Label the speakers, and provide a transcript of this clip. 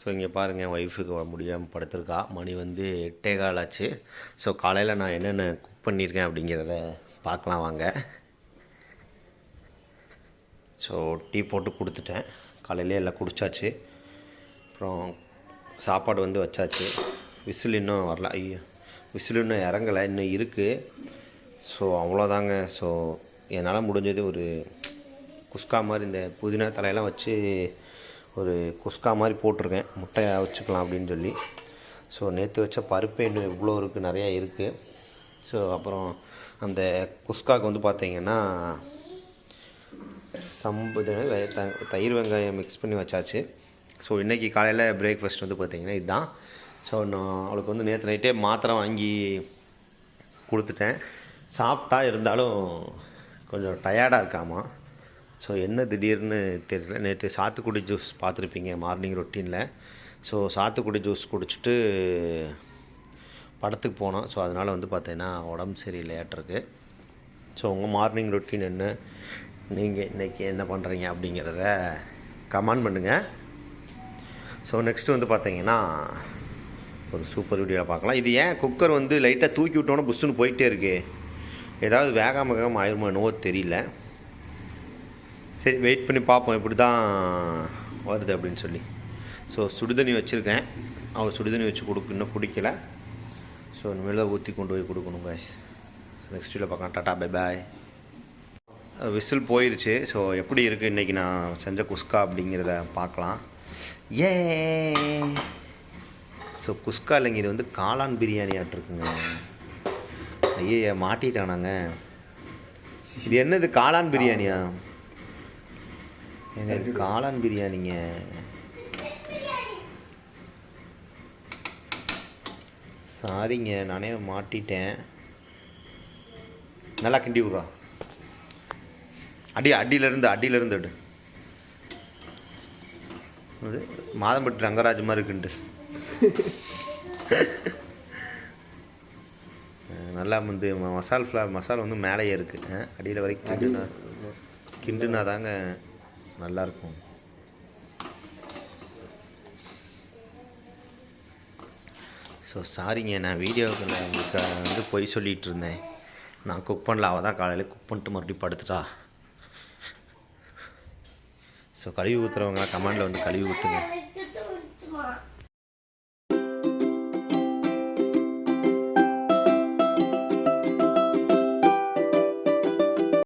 Speaker 1: So இங்கே பாருங்கள் என் ஒய்ஃபுக்கு முடியாமல் படுத்திருக்கா. மணி வந்து எட்டே கால் ஆச்சு. ஸோ காலையில் நான் என்னென்ன குக் பண்ணியிருக்கேன் அப்படிங்கிறத பார்க்கலாம் வாங்க. ஸோ டீ போட்டு கொடுத்துட்டேன். காலையிலே எல்லாம் குடிச்சாச்சு. அப்புறம் சாப்பாடு வந்து வச்சாச்சு. விசில் இன்னும் வரல. ஐயோ விசில் இன்னும் இறங்கலை. இன்னும் இருக்குது ஸோ அவ்வளோதாங்க. ஸோ என்னால் முடிஞ்சது ஒரு குஸ்கா மாதிரி இந்த புதினா தலையெல்லாம் வச்சு ஒரு குஸ்கா மாதிரி போட்டிருக்கேன். முட்டையை வச்சுக்கலாம் அப்படின்னு சொல்லி. ஸோ நேற்று வச்ச பருப்பு இன்னும் இவ்வளோ இருக்குது நிறையா இருக்குது ஸோ அப்புறம் அந்த குஸ்காவுக்கு வந்து பார்த்தீங்கன்னா சம்பு த- தயிர் வெங்காயம் மிக்ஸ் பண்ணி வச்சாச்சு. ஸோ இன்றைக்கி காலையில் பிரேக்ஃபாஸ்ட் வந்து பார்த்திங்கன்னா இதுதான் ஸோ நான் அவளுக்கு வந்து நேற்று நைட்டே மாத்திரை வாங்கி கொடுத்துட்டேன். சாப்பிட்டா இருந்தாலும் கொஞ்சம் டயர்டாக இருக்காமா? ஸோ என்ன திடீர்னு தெரியல. நேற்று சாத்துக்குடி ஜூஸ் பார்த்துருப்பீங்க மார்னிங் ரொட்டீனில் ஸோ சாத்துக்குடி ஜூஸ் குடிச்சிட்டு படத்துக்கு போனோம். ஸோ அதனால் வந்து பார்த்தீங்கன்னா உடம்பு சரியில்லையாட்டிருக்கு. ஸோ உங்கள் மார்னிங் ரொட்டீன் என்ன? நீங்கள் இன்றைக்கி என்ன பண்ணுறீங்க அப்படிங்கிறத கமெண்ட் பண்ணுங்கள் ஸோ நெக்ஸ்ட்டு வந்து பார்த்தீங்கன்னா ஒரு சூப்பர் வீடியோ பார்க்கலாம். இது ஏன் குக்கர் வந்து லைட்டாக தூக்கி விட்டோன்னே புஷ்ஷுன்னு போயிட்டே இருக்குது ஏதாவது வேகாம வேகாம ஆயிருமோ என்னவோ தெரியல. சரி வெயிட் பண்ணி பார்ப்போம். இப்படி தான் வருது அப்படின்னு சொல்லி. ஸோ சுடுதண்ணி வச்சுருக்கேன். அவள் சுடுதண்ணி வச்சு கொடுக்கு இன்னும் பிடிக்கல ஸோ இனிமேல் தான் ஊற்றி கொண்டு போய் கொடுக்கணும் காய்ஸ் நெக்ஸ்ட் வீடியோ பார்க்கலாம். டாட்டா பை பாய் விசில் போயிருச்சு. ஸோ எப்படி இருக்குது இன்றைக்கி நான் செஞ்ச குஸ்கா அப்படிங்கிறத பார்க்கலாம். ஏ ஸோ குஸ்கா இல்லைங்க இது வந்து காளான் பிரியாணி ஆட்டிருக்குங்க ஐயே மாட்டிட்டானாங்க. இது என்னது காளான் பிரியாணியா? இது காளான் பிரியாணிங்க. சாரிங்க நானே மாட்டிட்டேன். நல்லா கிண்டி விட்றா. அடி அடியிலேருந்து அடியிலேருந்து எடு. அது மாதம்பட்டி ரங்கராஜ் மாதிரி இருக்குன்ட்டு நல்லா வந்து மசால் ஃப்ளவர் மசாலா வந்து மேலேயே இருக்குது அடியில் வரைக்கும் கிண்டுனா கிண்டுனா தாங்க நல்லாயிருக்கும் ஸோ சாரிங்க நான் வீடியோவில் உங்களுக்கு வந்து பொய் சொல்லிகிட்டு இருந்தேன் நான் குக் பண்ணல அவள் தான் காலையில் குக் பண்ணிட்டு மறுபடியும் படுத்துட்டா. ஸோ கழுவி ஊற்றுறவங்களாம் கமெண்டில் வந்து கழுவி ஊற்றுங்க